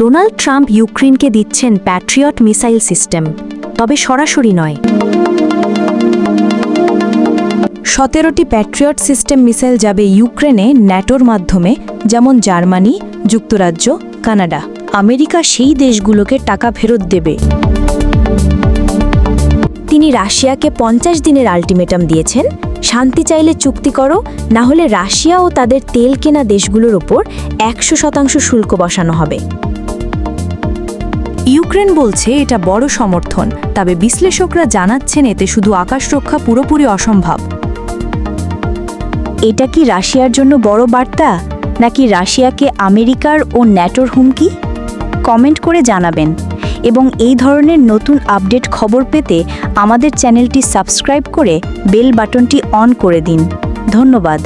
Donald Trump ইউক্রেনকে দিচ্ছেন Patriot missile system, তবে সরাসরি নয়। সতেরোটি প্যাট্রিয়ট সিস্টেম মিসাইল যাবে ইউক্রেনে ন্যাটোর মাধ্যমে, যেমন জার্মানি, যুক্তরাজ্য, কানাডা। আমেরিকা সেই দেশগুলোকে টাকা ফেরত দেবে। তিনি রাশিয়াকে পঞ্চাশ দিনের আলটিমেটাম দিয়েছেন। শান্তি চাইলে চুক্তি করো, না হলে রাশিয়া ও তাদের তেল কেনা দেশগুলোর ওপর একশো শতাংশ শুল্ক বসানো হবে। ইউক্রেন বলছে এটা বড় সমর্থন, তবে বিশ্লেষকরা জানাচ্ছেন এতে শুধু আকাশরক্ষা পুরোপুরি অসম্ভব। এটা কি রাশিয়ার জন্য বড় বার্তা, নাকি রাশিয়াকে আমেরিকার ও ন্যাটোর হুমকি? কমেন্ট করে জানাবেন। এবং এই ধরনের নতুন আপডেট খবর পেতে আমাদের চ্যানেলটি সাবস্ক্রাইব করে বেল বাটনটি অন করে দিন। ধন্যবাদ।